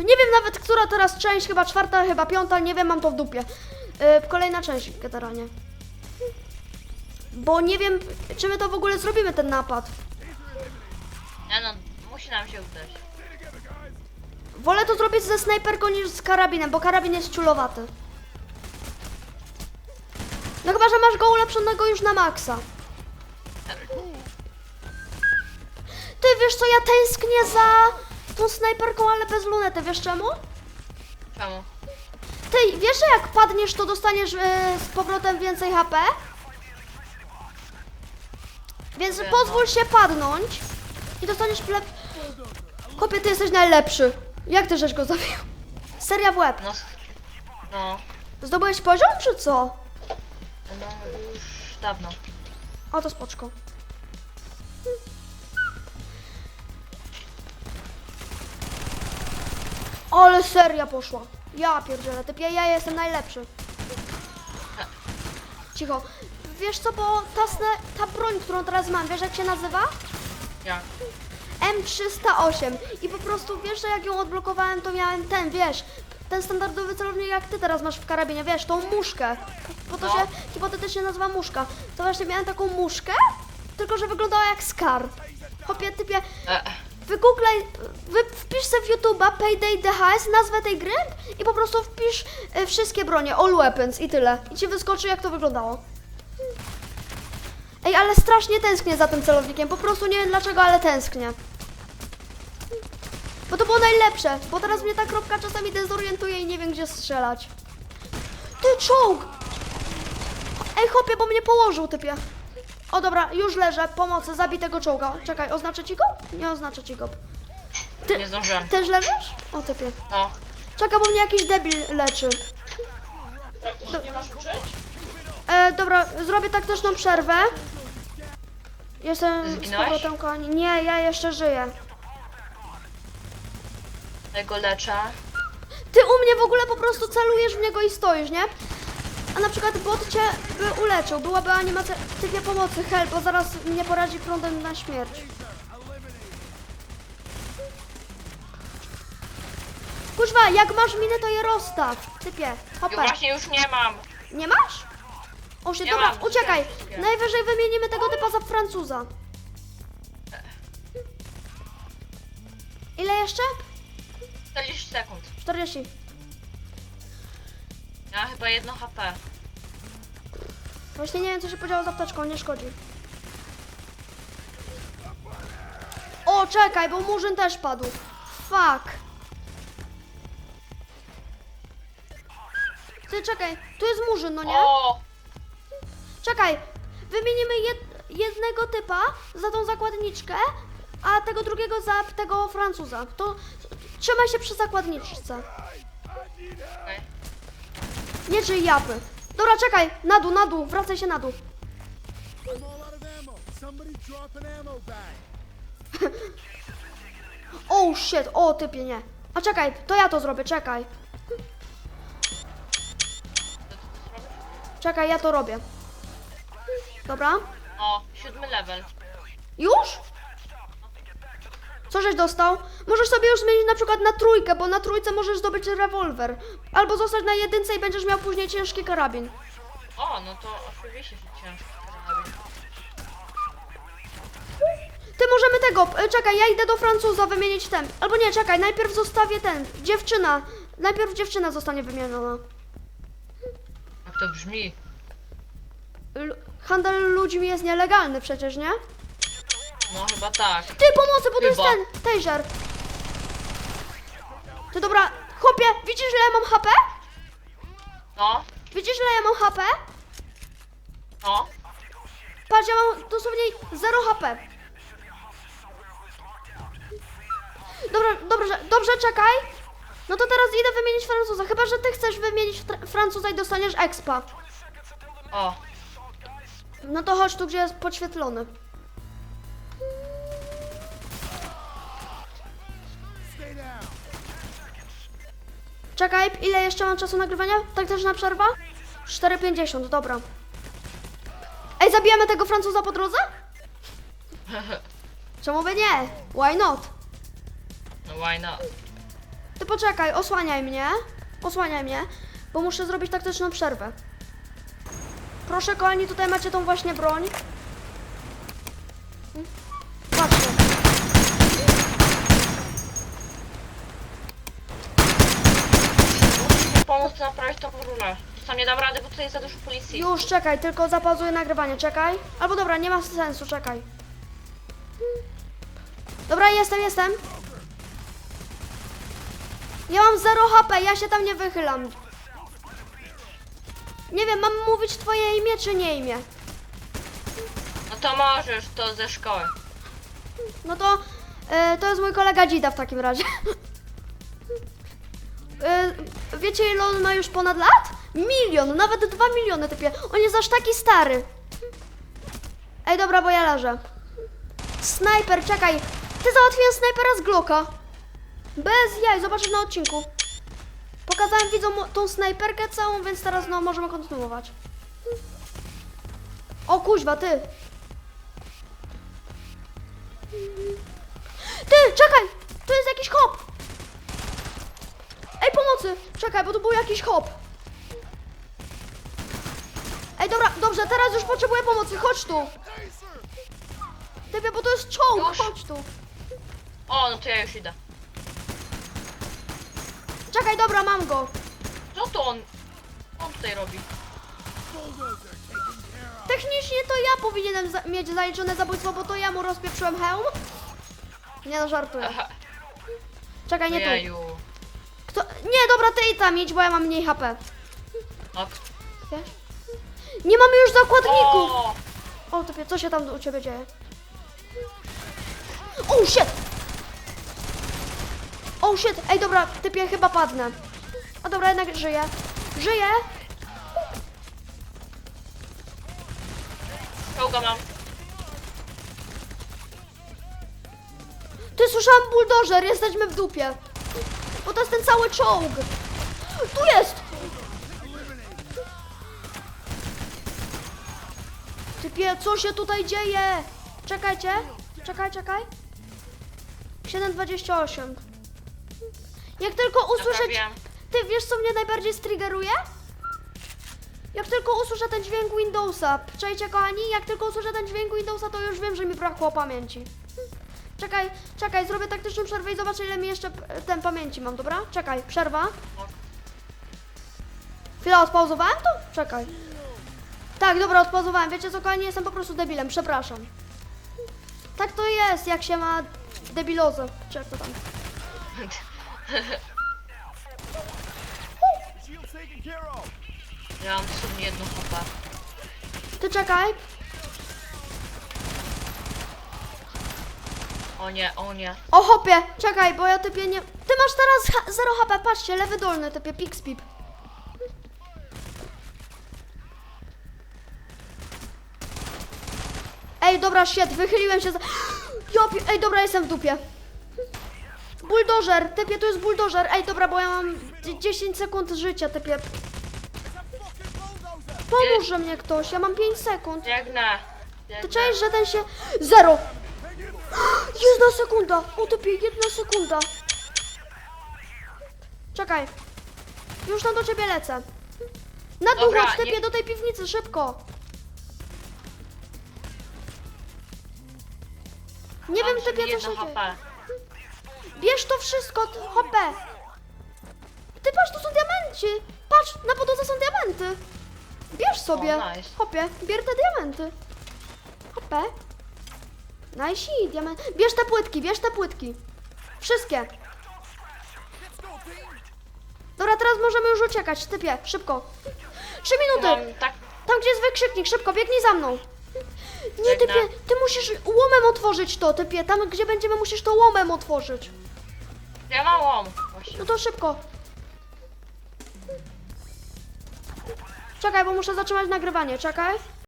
Nie wiem nawet, która teraz część, chyba czwarta, chyba piąta, nie wiem, mam to w dupie. Yy, kolejna część generalnie. Bo nie wiem, czy my to w ogóle zrobimy, ten napad. Nie no, musi nam się udać. Wolę to zrobić ze snajperką niż z karabinem, bo karabin jest ciulowaty. No chyba, że masz go ulepszonego już na maksa. Ty wiesz co, ja tęsknię za tą snajperką, ale bez lunety, wiesz czemu? Czemu? Ty, wiesz, że jak padniesz, to dostaniesz e, z powrotem więcej HP? Więc Wiem, pozwól się padnąć i dostaniesz pleb... Kopie, ty jesteś najlepszy. Jak ty żeś go zabił? Seria w łeb. No, no, Zdobyłeś poziom, czy co? no już dawno. O, to spoczko. Ale seria poszła. Ja pierdzielę, typie, ja jestem najlepszy. Cicho. Wiesz co, bo ta, ta broń, którą teraz mam, wiesz jak się nazywa? Jak? M308 i po prostu wiesz, że jak ją odblokowałem, to miałem ten, wiesz, ten standardowy celownik jak ty teraz masz w karabinie, wiesz, tą muszkę, bo to No. się hipotetycznie nazywa muszka. To właśnie miałem taką muszkę, tylko że wyglądała jak skar. Hopie, typie, E, wygooglaj, wy, wpisz sobie w YouTube'a Payday DHS, nazwę tej gry i po prostu wpisz e, wszystkie bronie, all weapons i tyle. I ci wyskoczy jak to wyglądało. Ej, ale strasznie tęsknię za tym celownikiem, po prostu nie wiem dlaczego, ale tęsknię. Bo to było najlepsze, bo teraz mnie ta kropka czasami dezorientuje i nie wiem gdzie strzelać. Ty, czołg! Ej, chłopie, bo mnie położył, typie. O dobra, już leżę, pomocy, zabij tego czołga. Czekaj, oznaczę ci go? Nie oznaczę ci go. Ty nie zdążyłem. też leżysz? O, typie. No. Czekaj, bo mnie jakiś debil leczy. Nie masz uczyć? E, dobra, zrobię taktyczną przerwę. Jestem z Zginąłeś? powrotem kochani. Nie, ja jeszcze żyję. Tego leczę. Ty u mnie w ogóle po prostu celujesz w niego i stoisz, nie? A na przykład bot cię by uleczył, byłaby animacja typie pomocy, help, bo zaraz mnie poradzi prądem na śmierć. Kuźwa, jak masz minę, to je rozstaw. Typie, hopę. właśnie już nie mam. Nie masz? O się, Nie dobra, mam, uciekaj. uciekaj. Najwyżej wymienimy tego typa za Francuza. Ile jeszcze? 40 sekund. 40. Ja chyba jedno HP. Właśnie nie wiem, co się podziało z apteczką, nie szkodzi. O, czekaj, bo murzyn też padł. Fuck. Ty, czekaj, tu jest murzyn, no nie? O! Czekaj, wymienimy jed, jednego typa za tą zakładniczkę, a tego drugiego za tego Francuza. To trzymaj się przy zakładniczce. Okej. Nie czyj japy. Dobra, czekaj, na dół, na dół, wracaj się na dół. Oh shit, o typie, nie. A czekaj, to ja to zrobię, czekaj. Czekaj, ja to robię. Dobra. O, siódmy level. Już? Co żeś dostał? Możesz sobie już zmienić na przykład na trójkę, bo na trójce możesz zdobyć rewolwer. Albo zostać na jedynce i będziesz miał później ciężki karabin. O, no to oczywiście, że ciężko. karabin. Ty możemy tego, e, czekaj, ja idę do Francuza wymienić ten. Albo nie, czekaj, najpierw zostawię ten. Dziewczyna. Najpierw dziewczyna zostanie wymieniona. Jak to brzmi? L- handel ludźmi jest nielegalny przecież, nie? No chyba tak. Ty, pomocy, bo to jest Chyba. ten, taser. Ty, dobra, chłopie, widzisz, ile ja mam HP? No, Widzisz, ile ja mam HP? no. Patrz, ja mam dosłownie 0 HP. Dobra, dobrze, dobrze, czekaj. No to teraz idę wymienić Francuza, chyba, że ty chcesz wymienić Fra- Francuza i dostaniesz expa. O, No to chodź tu, gdzie jest podświetlony. Czekaj, ile jeszcze mam czasu nagrywania? Tak też na przerwa? 4,50, dobra. Ej, zabijamy tego Francuza po drodze? Czemu by nie? Why not? no why not? Ty poczekaj, osłaniaj mnie. Osłaniaj mnie, bo muszę zrobić taktyczną przerwę. Proszę, kochani, tutaj macie tą właśnie broń. Mm. Patrzcie. Pomóc naprawić tą rurę. Sam nie dam rady, bo tutaj jest za dużo policji. Już, czekaj, tylko zapauzuję nagrywanie, czekaj. Albo dobra, nie ma sensu, czekaj. Dobra, jestem, jestem. Ja mam 0 HP, ja się tam nie wychylam. Nie wiem, mam mówić twoje imię czy nie imię? No to możesz, to ze szkoły. No to e, to jest mój kolega Dzida w takim razie. E, wiecie ile on ma już ponad lat? Milion, nawet dwa miliony typie. On jest aż taki stary. Ej, dobra, bo ja leżę. Snajper, czekaj. Ty załatwiłem snajpera z Glocka. Bez jaj, zobaczysz na odcinku. Pokazałem widzom tą snajperkę całą, więc teraz no możemy kontynuować. O kuźwa, ty. Ty, czekaj! To jest jakiś hop! Ej, pomocy! Czekaj, bo tu był jakiś hop. Ej, dobra, dobrze, teraz już potrzebuję pomocy, chodź tu! Typie, bo to jest czołg, Już? chodź tu. O, no to ja już idę. Czekaj, dobra, mam go. Co to on? Co on tutaj robi? Technicznie to ja powinienem za mieć zaliczone zabójstwo, bo to ja mu rozpieprzyłem hełm. Nie no, żartuję. Aha, Czekaj, nie tu. jeju. Kto... Nie, dobra, ty i tam idź, bo ja mam mniej HP. Nie mamy już zakładników! O! O, typie, co się tam u ciebie dzieje? Oh shit! Oh shit! Ej, dobra, typie, chyba padnę. A dobra, jednak żyję. Żyję! Czołga mam. Ty, słyszałam buldożer, jesteśmy w dupie. Bo to jest ten cały czołg. Tu jest! Typie, co się tutaj dzieje? Czekajcie. Czekaj, czekaj. 7.28. Jak tylko usłyszę... Naprawiam. Ty, wiesz co mnie najbardziej striggeruje? Jak tylko usłyszę ten dźwięk Windowsa. Czekajcie, kochani, jak tylko usłyszę ten dźwięk Windowsa, to już wiem, że mi brakło pamięci. Czekaj, czekaj, zrobię taktyczną przerwę i zobaczę ile mi jeszcze p- ten pamięci mam, dobra? Czekaj, przerwa. Chwila, odpauzowałem to? Czekaj. Tak, dobra, odpauzowałem. Wiecie co, kochani, jestem po prostu debilem, przepraszam. Tak to jest, jak się ma debilozę. Czy jak to tam? Ja mam dosłownie jedną HP. Ty czekaj. O nie, o nie. O hopie, czekaj, bo ja typie nie... Ty masz teraz ha- 0 HP, patrzcie, lewy dolny typie, pixpip. Ej, dobra, shit, wychyliłem się za... Ja pi- Ej, dobra, jestem w dupie. Buldożer, typie, tu jest buldożer. Ej, dobra, bo ja mam dzie- 10 sekund życia, typie. Pomóże mnie ktoś, ja mam 5 sekund. Biegnę. Ty czaisz, że ten się... Zero! Jedna sekunda! O typie, jedna sekunda! Czekaj. Już tam do ciebie lecę. Na dół Dobra, chodź, nie- do tej piwnicy, szybko! Nie wiem, typie, co się dzieje. HP. Bierz to wszystko, t- hopę! Ty patrz, to są diamenci! Patrz, na podłodze są diamenty! Bierz sobie! O, nice. Hopie, bierz te diamenty! Hopę! Nice, diament. Bierz te płytki, bierz te płytki! Wszystkie! Dobra, teraz możemy już uciekać, typie, szybko! Trzy minuty! Tak... Tam, gdzie jest wykrzyknik, szybko, biegnij za mną! Nie, typie, ty musisz łomem otworzyć to, typie, tam, gdzie będziemy, musisz to łomem otworzyć. Ja mam łom. Właśnie. No to szybko. Czekaj, bo muszę zatrzymać nagrywanie, czekaj.